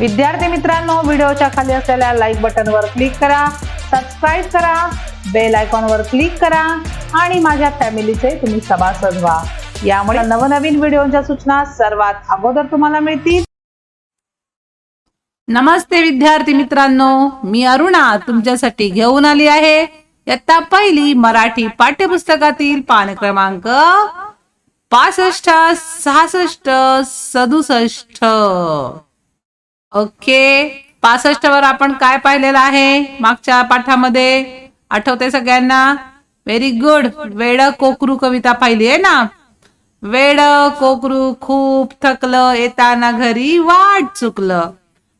विद्यार्थी मित्रांनो व्हिडिओच्या खाली असलेल्या लाईक बटनवर क्लिक करा सबस्क्राईब करा बेल आयकॉनवर क्लिक करा आणि माझ्या फॅमिलीचे तुम्ही सभासद व्हा. यामुळे नवनवीन व्हिडिओच्या सूचना सर्वात अगोदर तुम्हाला मिळतील. नमस्ते विद्यार्थी मित्रांनो मी अरुणा तुमच्यासाठी घेऊन आली आहे इयत्ता पहिली मराठी पाठ्यपुस्तकातील पान क्रमांक पासष्ट सहासष्ट सदुसष्ट. ओके. पासष्ट वर आपण काय पाहिलेलं आहे? मागच्या पाठामध्ये आठवते सगळ्यांना? व्हेरी गुड वेड कोकरू कविता पाहिली आहे ना? वेड कोकरू खूप थकलं येताना घरी वाट चुकलं.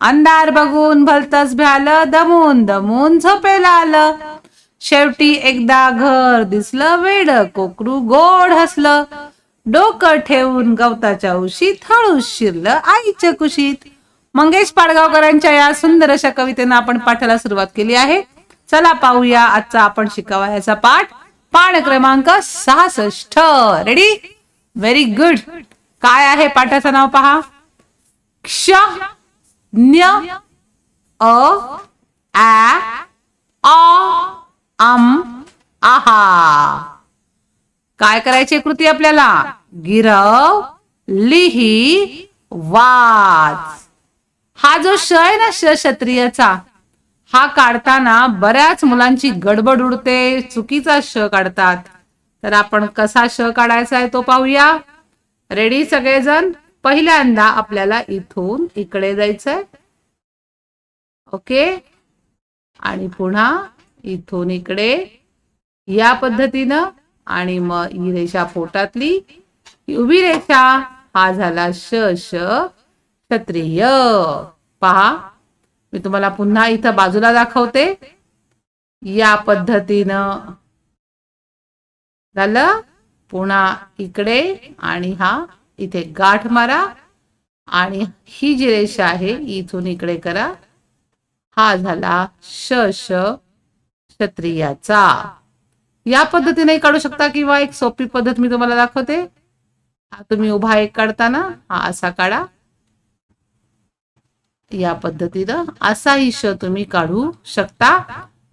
अंधार बघून भलतच भ्यालं दमून दमून झोपेला आलं. शेवटी एकदा घर दिसलं वेड कोकरू गोड हसलं. डोकं ठेवून गवताच्या उशीत हळूस शिरलं आईच्या कुशीत. मंगेश पाडगावकरांच्या या सुंदर अशा कवितेनं आपण पाठाला सुरुवात केली आहे. चला पाहूया आजचा आपण शिकावयाचा पाठ. पाठ क्रमांक सहासष्ट. रेडी व्हेरी गुड काय आहे पाठाचं नाव पहा? क्ष न्य अ अम आहा. काय करायची कृती आपल्याला? गिरव लिही वाच. हा जो श आहे ना श क्षत्रियचा हा काढताना बऱ्याच मुलांची गडबड उडते चुकीचा श काढतात. तर आपण कसा श काढायचा आहे तो पाहूया. रेडी सगळेजण? पहिल्यांदा आपल्याला इथून इकडे जायचंय. ओके आणि पुन्हा इथून इकडे या पद्धतीनं आणि मग ही रेषा पोटातली. उभी रेषा हा झाला श श. क्षत्रिय. पहा मी तुम्हाला पुन्हा इथं बाजूला दाखवते. या पद्धतीनं झालं. पुन्हा इकडे आणि हा इथे गाठ मारा. आणि ही जी रेषा आहे इथून इकडे करा. हा झाला श श क्षत्रियाचा. या पद्धतीने काढू शकता किंवा एक सोपी पद्धत मी तुम्हाला दाखवते. हा तुम्ही उभा एक काढताना हा असा काढा. या पद्धतीनं असाही श तुम्ही काढू शकता.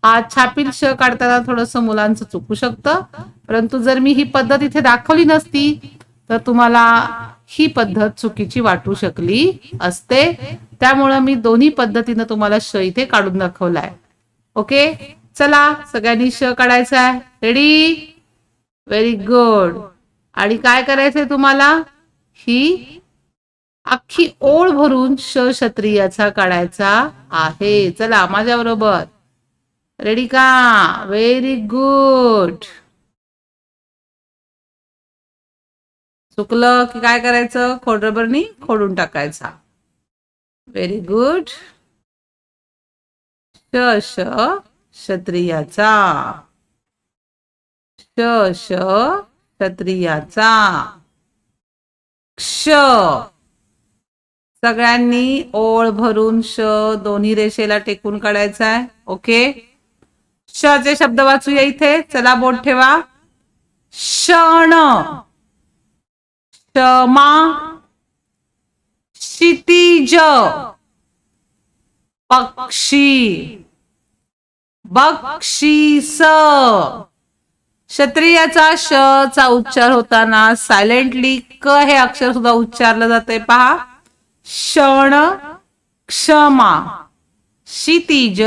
हा छापील श काढताना थोडस मुलांचं चुकू शकतं. परंतु जर मी ही पद्धत इथे दाखवली नसती तर तुम्हाला ही पद्धत चुकीची वाटू शकली असते. त्यामुळं मी दोन्ही पद्धतीनं तुम्हाला श इथे काढून दाखवलाय. ओके? चला सगळ्यांनी श काढायचा आहे. रेडी व्हेरी गुड आणि काय करायचंय तुम्हाला? ही अख्खी ओळ भरून क्षत्रियाचा काढायचा आहे. चला माझ्या बरोबर रेडी का? व्हेरी गुड चुकलं की काय करायचं? खोडरबरनी खोडून टाकायचा. व्हेरी गुड श श क्षत्रियाचा श श क्षत्रियाचा क्ष. सगळ्यांनी ओळ भरून श दोन्ही रेषेला टेकून काढायचा आहे. ओके श चे शब्द वाचूया इथे. चला बोट ठेवा. क्षण. क्षमा. क्षितिज. पक्षी. बक्षीस. क्षत्रियाचा श चा उच्चार होताना सायलेंटली क हे अक्षर सुद्धा उच्चारलं जाते पहा. क्षण क्षमा. क्षितिज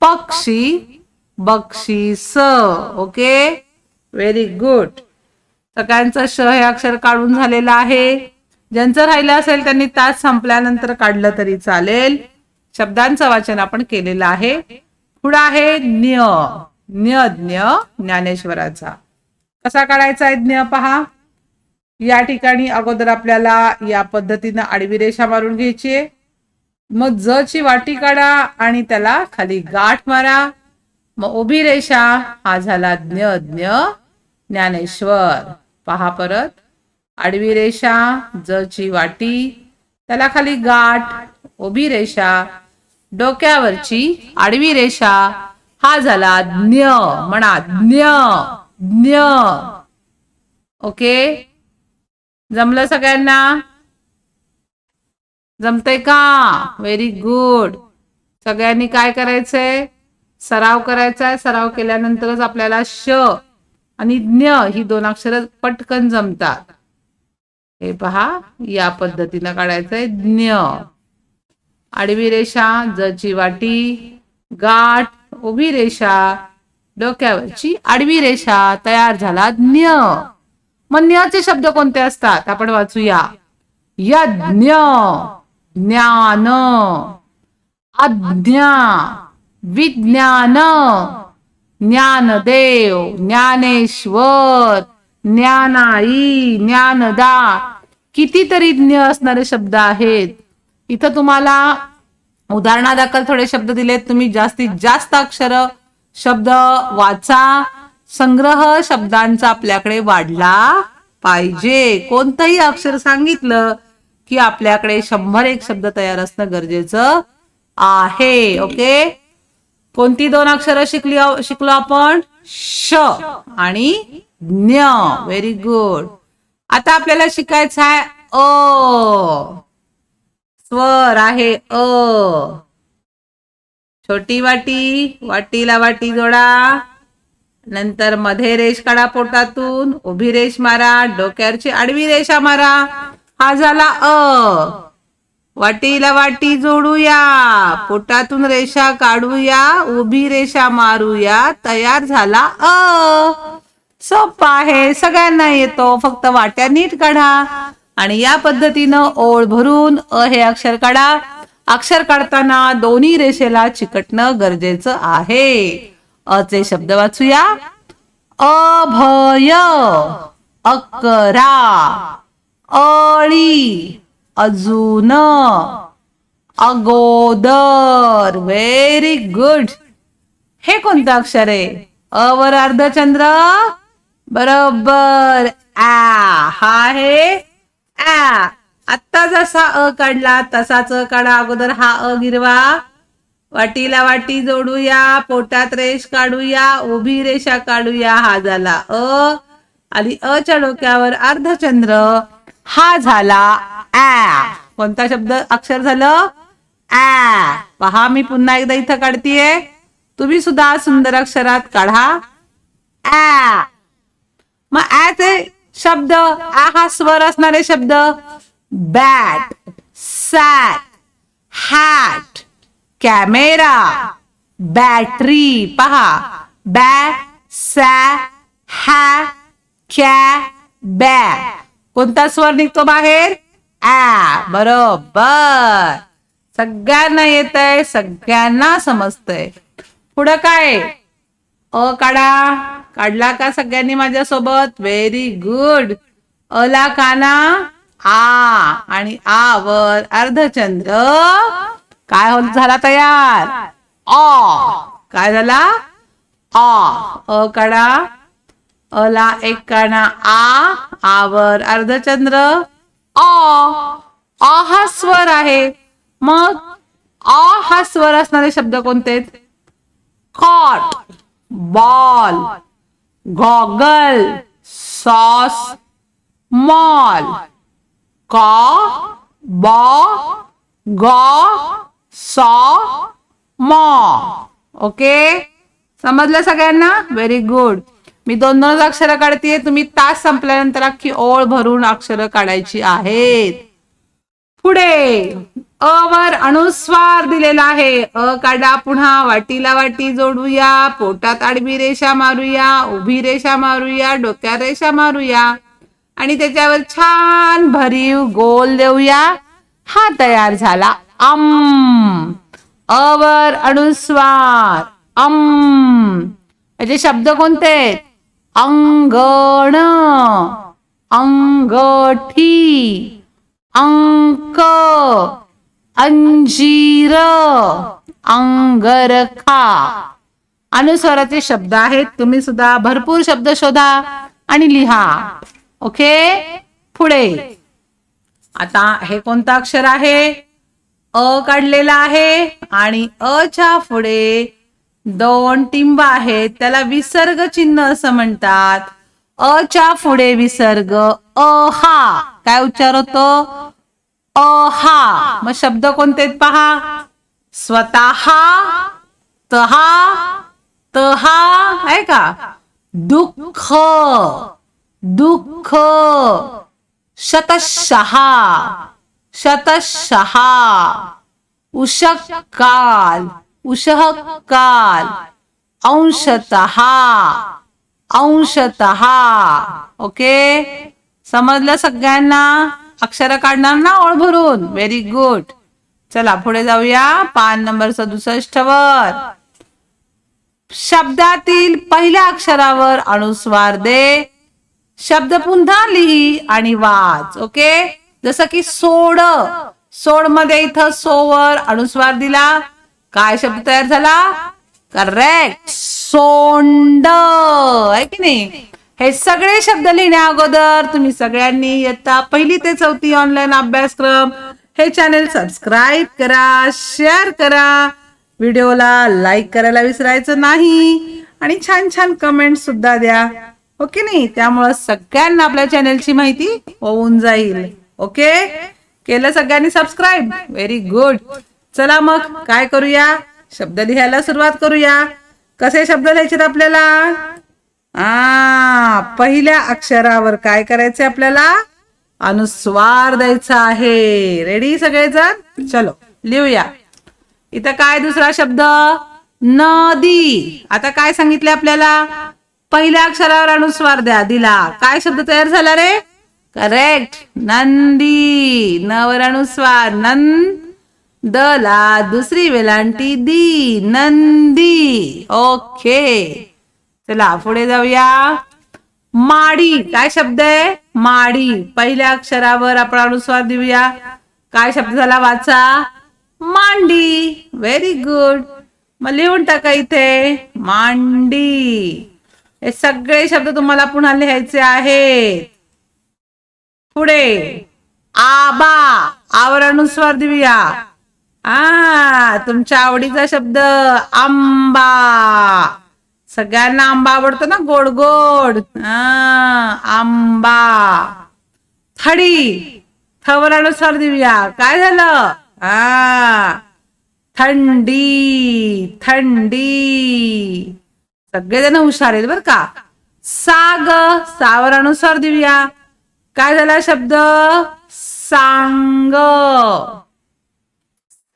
पक्षी बक्षीस. ओके? व्हेरी गुड सगळ्यांचं श हे अक्षर काढून झालेलं आहे. ज्यांचं राहिलं असेल त्यांनी तास संपल्यानंतर काढलं तरी चालेल. शब्दांचं वाचन आपण केलेलं आहे. पुढं आहे ज्ञ ज्ञ ज्ञ ज्ञानेश्वराचा. कसा काढायचा आहे ज्ञ पहा? या ठिकाणी अगोदर आपल्याला या पद्धतीनं आडवी रेषा मारून घ्यायची आहे. मग ज ची वाटी काढा आणि त्याला खाली गाठ मारा. मग उभी रेषा हा झाला ज्ञ ज्ञ ज्ञानेश्वर. पहा परत. आडवी रेषा ज ची वाटी त्याला खाली गाठ उभी रेषा डोक्यावरची आडवी रेषा हा झाला ज्ञ म्हणा ज्ञ ज्ञ. ओके? जमलं सगळ्यांना? जमतंय का? व्हेरी गुड सगळ्यांनी काय करायचंय? सराव करायचा आहे सराव केल्यानंतरच आपल्याला श आणि ज्ञ ही दोन अक्षरं पटकन जमतात. हे पहा या पद्धतीनं काढायचंय. ज्ञ. आडवी रेषा जची वाटी गाठ उभी रेषा डोक्यावरची आडवी रेषा तयार झाला ज्ञ. मग शब्द कोणते असतात? आपण वाचूया. यज्ञ ज्ञान अज्ञा विज्ञान ज्ञानदेव ज्ञानेश्वर ज्ञानाई ज्ञानदा कितीतरी ज्ञ असणारे शब्द आहेत. इथं तुम्हाला उदाहरणादाखल थोडे शब्द दिलेत. तुम्ही जास्तीत जास्त अक्षर शब्द वाचा. संग्रह शब्दांचा आपल्याकडे वाढला पाहिजे. कोणतंही अक्षर सांगितलं की आपल्याकडे शंभर एक शब्द तयार असणं गरजेचं आहे. ओके? कोणती दोन अक्षरं शिकली शिकलो आपण? श आणि ज्ञ. व्हेरी गुड आता आपल्याला शिकायचं आहे अ. स्वर आहे अ. छोटी वाटी वाटीला वाटी जोडा. नंतर मध्ये रेष काढा पोटातून उभी रेष मारा डोक्यावरची आडवी रेषा मारा. हा झाला अ. वाटीला वाटी जोडूया पोटातून रेषा काढूया उभी रेषा मारूया तयार झाला अ. सोपा आहे सगळ्यांना येतो फक्त वाट्या नीट काढा. आणि या पद्धतीनं ओळ भरून अ हे अक्षर काढा. अक्षर काढताना दोन्ही रेषेला चिकटणं गरजेचं आहे. अचे शब्द वाचूया. अभय अकरा अळी अजून अगोदर. व्हेरी गुड हे कोणतं अक्षर आहे? अ वर अर्धचंद्र बरोबर आ. हा आहे आ. आत्ता जसा अ काढला तसाच अ काढा अगोदर. हा अ गिरवा. वाटीला वाटी जोडूया पोटात रेष काढूया उभी रेषा काढूया हा झाला अ. आणि अच्या डोक्यावर अर्धचंद्र हा झाला आ कोणता शब्द? अक्षर झालं आ पहा मी पुन्हा एकदा इथं काढतीये. तुम्ही सुद्धा सुंदर अक्षरात काढा. आ मग ऍचे शब्द आ हा स्वर असणारे शब्द bat sat hat. Camera. Battery. पहा. बॅ सॅ हॅ कॅ बॅ. कोणता स्वर निघतो बाहेर? आ. बरोबर. सगळ्यांना येत आहे सगळ्यांना समजतंय. पुढं काय? अ काढा. काढला का सगळ्यांनी माझ्यासोबत? व्हेरी गुड अला काना. आ. आणि आ वर अर्धचंद्र. काय होत झाला तयार? अ. काय झाला? अ. अ काढा. अला एक काना आ आवर. अर्धचंद्र? अ. अ हा स्वर आहे. मग? अ हा स्वर असणारे शब्द कोणते? Cot. Ball. Goggle. Sauce. Mall. कॉ बॉ गॉ सॉ मॉ. ओके? समजलं सगळ्यांना? व्हेरी गुड मी दोन दोनच अक्षरं काढतीये. तुम्ही तास संपल्यानंतर अख्खी ओळ भरून अक्षरं काढायची आहेत. पुढे. अ वर अनुस्वार दिलेला आहे. अ काढा पुन्हा. वाटीला वाटी जोडूया. पोटात आडवी रेषा मारूया. उभी रेषा मारूया. डोक्यात रेषा मारूया. आणि त्याच्यावर छान भरीव गोल देऊया. हा तयार झाला. अम। अवर अनुस्वार। अम। याचे शब्द कोणते? आहेत? अंगण। अंगठी। अंक। अंजीर। अंगरखा। अनुस्वाराचे शब्द आहेत. तुम्ही सुद्धा भरपूर शब्द शोधा आणि लिहा. ओके? पुढे. आता हे कोणतं अक्षर आहे? अ काढलेला आहे आणि अच्या पुढे दोन टिंब आहेत. त्याला विसर्ग चिन्ह असं म्हणतात. अच्या पुढे विसर्ग अ हा. काय उच्चार होतो? अ हा. मग शब्द कोणते पहा? स्वतः तहा तहा आहे का? दुःख दुःख. शतशहा शतशहा उषः काल उषः काल अंशतः। अंशतः। ओके? समजलं सगळ्यांना? अक्षर काढणार ना ओळ भरून? व्हेरी गुड चला पुढे जाऊया. पान नंबर सदुसष्ट वर शब्दातील पहिल्या अक्षरावर अनुस्वार दे. शब्द पुन्हा लिही आणि वाच ओके? जसं की सोड. सोडमध्ये इथं सोवर. अनुस्वार दिला. काय शब्द तयार झाला? करेक्ट सोंड. आहे की नाही? हे सगळे शब्द लिहिण्या अगोदर तुम्ही सगळ्यांनी इयत्ता पहिली ते चौथी ऑनलाईन अभ्यासक्रम हे चॅनेल सबस्क्राईब करा शेअर करा. व्हिडिओला लाईक करायला विसरायचं नाही. आणि छान छान कमेंट सुद्धा द्या. हो ओके नाही? त्यामुळं सगळ्यांना आपल्या चॅनेलची माहिती होऊन जाईल. ओके? केलं सगळ्यांनी सबस्क्राईब व्हेरी गुड चला मग काय करूया? शब्द लिहायला सुरुवात करूया. कसे शब्द लिहायचे आपल्याला? आ पहिल्या अक्षरावर काय करायचे आपल्याला? अनुस्वार द्यायचा आहे. रेडी सगळेजण? चलो लिहूया. इथं काय दुसरा शब्द? नदी. आता काय सांगितले आपल्याला? पहिल्या अक्षरावर अनुस्वार द्या दिला. काय शब्द तयार झाला रे? करेक्ट नंदी नवर अनुस्वार नंद ला दुसरी वेलांटी दी नंदी ओके चला पुढे जाऊया माडी काय शब्द आहे माडी पहिल्या अक्षरावर आपण अनुस्वार देऊया काय शब्द झाला वाचा मांडी व्हेरी गुड मग लिहून टाका इथे मांडी हे सगळे शब्द तुम्हाला पुन्हा लिहायचे आहेत पुढे. आबा आवर अनुस्वार देऊया. आ तुमच्या आवडीचा शब्द आंबा. सगळ्यांना आंबा आवडतो ना? गोड गोड. आंबा. थडी. थवर अनुस्वार देऊया. काय झालं? आ थंडी थंडी. सगळेजण हुशार आहेत बर का? साग सावर अनुस्वार देऊया. काय झाला शब्द? सांग.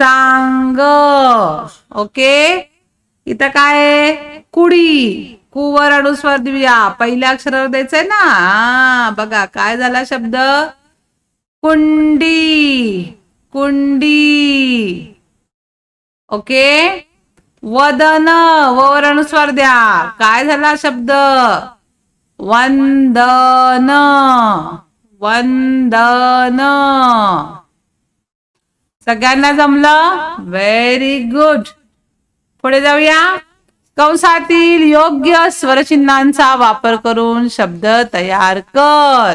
सांग. ओके? इथं काय कुडी. कुवर अनुस्वार देऊया पहिल्या अक्षरावर द्यायचंय ना? बघा काय झाला शब्द? कुंडी. कुंडी. ओके? वदन. वर अनुस्वार द्या. काय झाला शब्द? वंदन वंदन. सगळ्यांना जमलं? व्हेरी गुड पुढे जाऊया. कंसातील योग्य स्वरचिन्हांचा वापर करून शब्द तयार कर.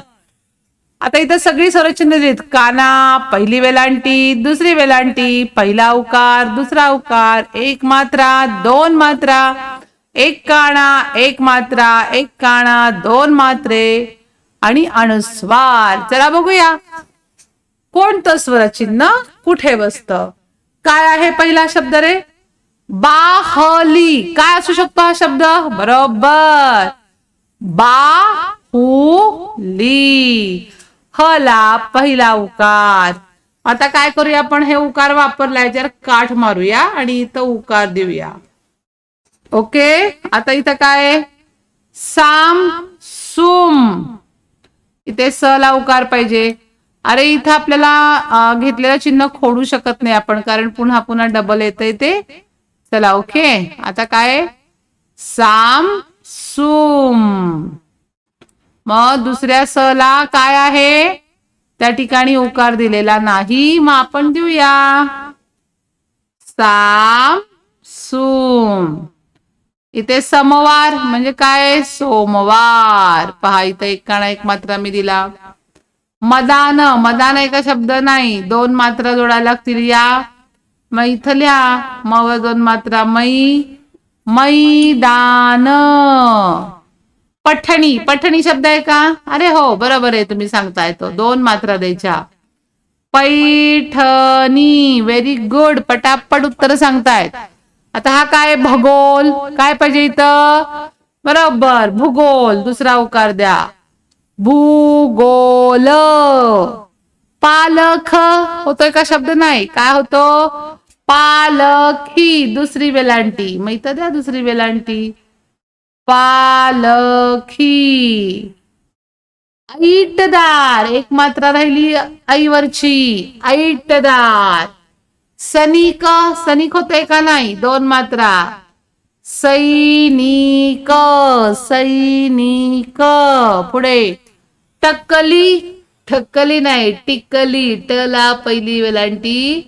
आता इथं सगळी स्वरचिन्ह दिलीत. काना पहिली वेलांटी दुसरी वेलांटी पहिला उकार दुसरा उकार एक मात्रा दोन मात्रा. एक काणा एक मात्रा एक काणा दोन मात्रे आणि अनुस्वार चला बघूया. कोणतं स्वर चिन्ह कुठे बसत? काय आहे पहिला शब्द रे? बाहली. काय असू शकतो हा शब्द? बरोबर. बाहुली. हला पहिला उकार. आता काय करूया आपण? हे उकार वापरलाय. जर काठ मारूया आणि इथं उकार देऊया. ओके? आता इथं काय साम सुम. इथे स ला उकार पाहिजे. अरे इथं आपल्याला घेतलेलं चिन्ह खोडू शकत नाही आपण कारण पुन्हा पुन्हा डबल येतंय ते चला ओके. आता काय साम सुम. मग दुसऱ्या स ला काय आहे? त्या ठिकाणी उकार दिलेला नाही. मग आपण देऊया. साम सुम. इथे समवार म्हणजे काय? सोमवार. पहा इथं एक काणा एक मात्रा मी दिला. मदान. मदान एका शब्द नाही. दोन मात्रा जोडायला लागतील या. मग इथं लिहा. मग दोन मात्रा. मै मैदान. पठणी. पठणी शब्द आहे का? अरे हो बरोबर आहे तुम्ही सांगताय तो. दोन मात्रा द्यायच्या. पैठणी. व्हेरी गुड पटापट उत्तर सांगतायत. आता हा काय भूगोल? काय पाहिजे इथं? बरोबर भूगोल. दुसरा उकार द्या. भूगोल. पालख. होतोय का शब्द नाही? काय होतो? पालखी दुसरी वेलांटी. मग इथं द्या दुसरी वेलांटी. पालखी ऐटदार. एक मात्रा राहिली आईवरची. ऐटदार. सनिक सनिक होतंय का नाही? दोन मात्रा. सैनिक सैनिक. पुढे. टक्कली ठक्कली नाही टिकली. टला पहिली वेलांटी.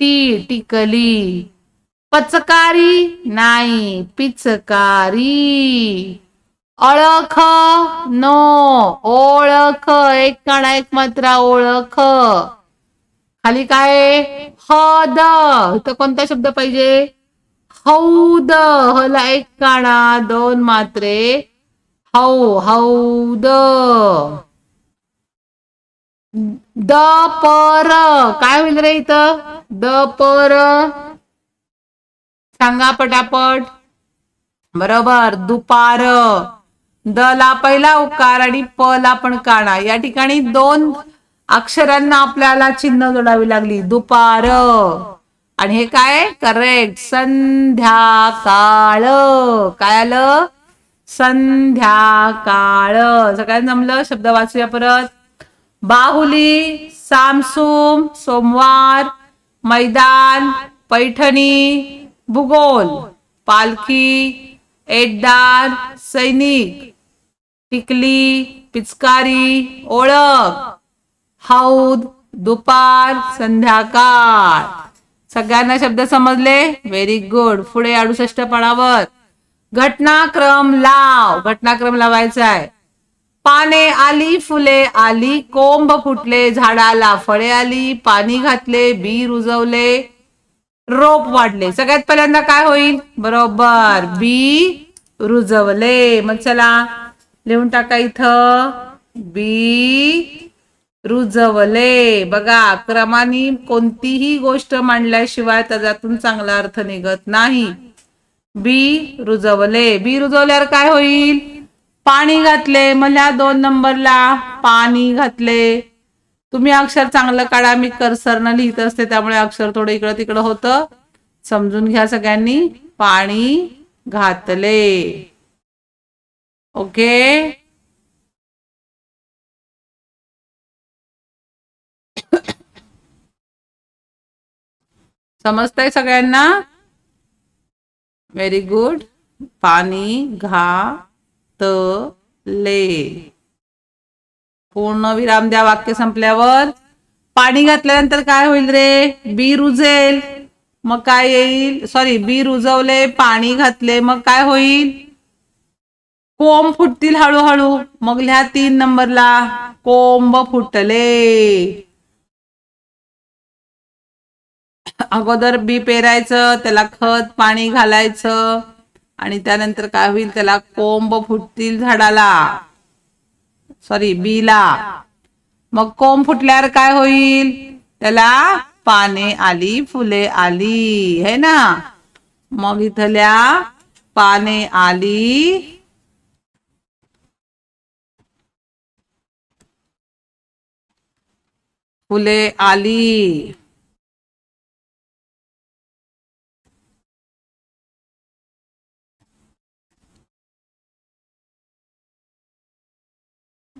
टी टिकली. पचकारी नाही पिचकारी. अळख नो. ओळख एक काणा एक मात्रा ओळख. खाली काय? हद इथं कोणता शब्द पाहिजे? हौद हला एक काणा दोन मात्रे. हौ हौद द पर. काय होईल रे इथं? द पर. सांगा पटापट. बरोबर दुपार. द ला पहिला उकार आणि प ला पण काणा. या ठिकाणी दोन अक्षरांना आपल्याला चिन्ह जोडावी लागली. दुपार. आणि हे काय? करेक्ट संध्याकाळ. काय आलं? संध्याकाळ. सगळ्यांना जमलं? शब्द वाचूया परत. बाहुली सामसूम सोमवार मैदान पैठणी भूगोल पालखी एड्डार सैनिक टिकली पिचकारी ओळख. हौद दुपार संध्याकाळ. सगळ्यांना शब्द समजले? व्हेरी गुड पुढे अडुसष्ट पडावर. घटनाक्रम लाव. घटनाक्रम लावायचा आहे. पाने आली फुले आली कोंब फुटले झाडाला फळे आली पाणी घातले बी रुजवले रोप वाढले. सगळ्यात पहिल्यांदा काय होईल? बरोबर. बी रुजवले. मग चला लिहून टाका इथं. बी रुजवले. बघा क्रमाने कोणतीही गोष्ट मांडल्याशिवाय त्याच्यातून चांगला अर्थ निघत नाही. बी रुजवले. बी रुजवल्यावर काय होईल? पाणी घातले. मला दोन नंबरला पाणी घातले. तुम्ही अक्षर चांगलं काढा. मी कर्सरनं लिहित असते त्यामुळे अक्षर थोडं इकडं तिकडं होतं. समजून घ्या सगळ्यांनी. पाणी घातले. ओके? समजतंय सगळ्यांना? व्हेरी गुड पाणी घातले पूर्ण विराम द्या वाक्य संपल्यावर. पाणी घातल्यानंतर काय होईल रे? बी रुजेल. मग काय येईल? सॉरी बी रुजवले पाणी घातले मग काय होईल? कोंब फुटतील हळूहळू. मग लिहा तीन नंबरला कोंब फुटले. अगोदर बी पेरायचं त्याला खत पाणी घालायचं आणि त्यानंतर काय होईल त्याला कोंब फुटतील झाडाला. सॉरी बीला. मग कोंब फुटल्यावर काय होईल? त्याला पाने आली फुले आली है ना? मग इथल्या पाने आली. फुले आली.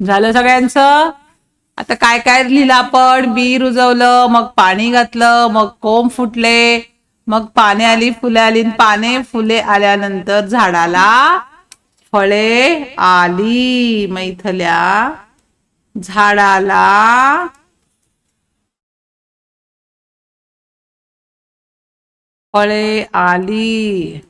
झालं सगळ्यांचं? आता काय काय लिहिलं आपण? बी रुजवलं मग पाणी घातलं मग कोंब फुटले मग पाने आली फुले आली पाने फुले आल्यानंतर झाडाला फळे आली मैथल्या. झाडाला फळे आली.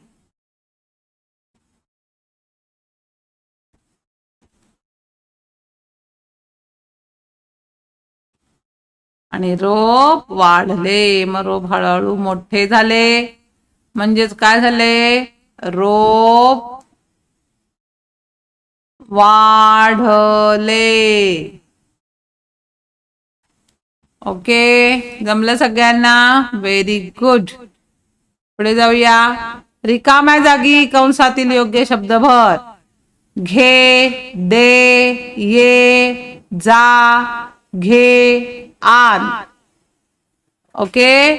आणि रोप वाढले. मग रोप हळूहळू मोठे झाले. म्हणजेच काय झाले? रोप वाढले. ओके? जमलं सगळ्यांना? व्हेरी गुड पुढे जाऊया. रिकाम्या जागी कंसातील योग्य शब्द भर घे दे ये जा घे आन. ओके?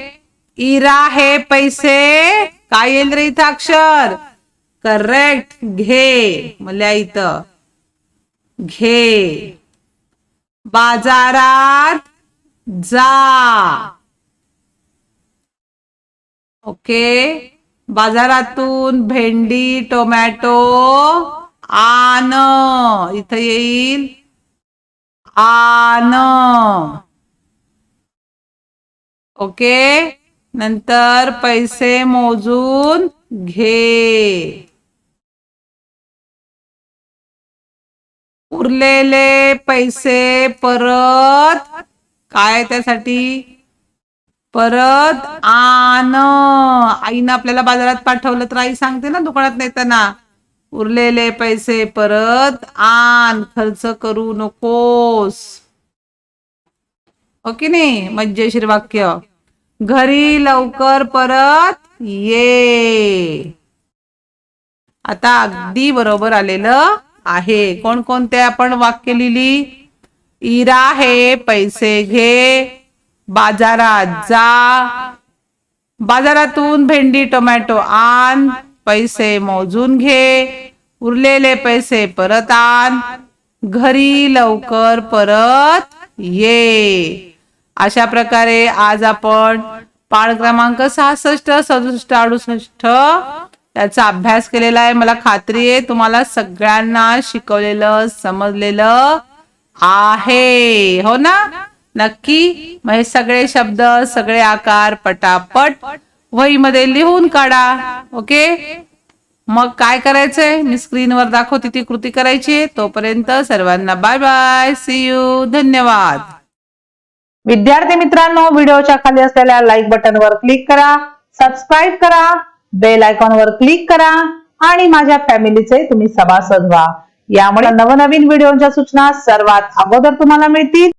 इरा हे पैसे. काय येईल रे इथं अक्षर? करेक्ट घे. मला इथं. घे. बाजारात जा. ओके? बाजारातून भेंडी टोमॅटो आन. इथं येईल आन. ओके? नंतर पैसे मोजून घे. उरलेले पैसे परत काय त्यासाठी? परत आण. आईनं आपल्याला बाजारात पाठवलं तर आई सांगते ना दुकानात नेताना. उरलेले पैसे परत आण. खर्च करू नकोस. हो ओके नाही? मज्जेशीर वाक्य. घरी लवकर परत ये. आता अगदी बरोबर आलेलं आहे. कोणकोणते आपण वाक्य लिहिली? इरा हे पैसे घे बाजारात जा. बाजारातून भेंडी टोमॅटो आण पैसे मोजून घे. उरलेले पैसे परत आण. घरी लवकर परत ये. अशा प्रकारे आज आपण पाळ क्रमांक सहासष्ट सदुसष्ट अडुसष्ट त्याचा अभ्यास केलेला आहे. मला खात्री आहे तुम्हाला सगळ्यांना शिकवलेलं समजलेलं आहे. हो ना? नक्की? मग हे सगळे शब्द सगळे आकार पटापट वहीमध्ये लिहून काढा. ओके? मग काय करायचंय? मी स्क्रीनवर दाखवते ती कृती करायची तोपर्यंत सर्वांना बाय बाय. सी यू धन्यवाद. विद्यार्थी मित्रांनो व्हिडिओच्या खाली असलेल्या लाईक बटनवर क्लिक करा सबस्क्राईब करा बेल आयकॉनवर क्लिक करा आणि माझ्या फॅमिलीचे तुम्ही सभासद व्हा. यामुळे नवनवीन व्हिडिओच्या सूचना सर्वात अगोदर तुम्हाला मिळतील.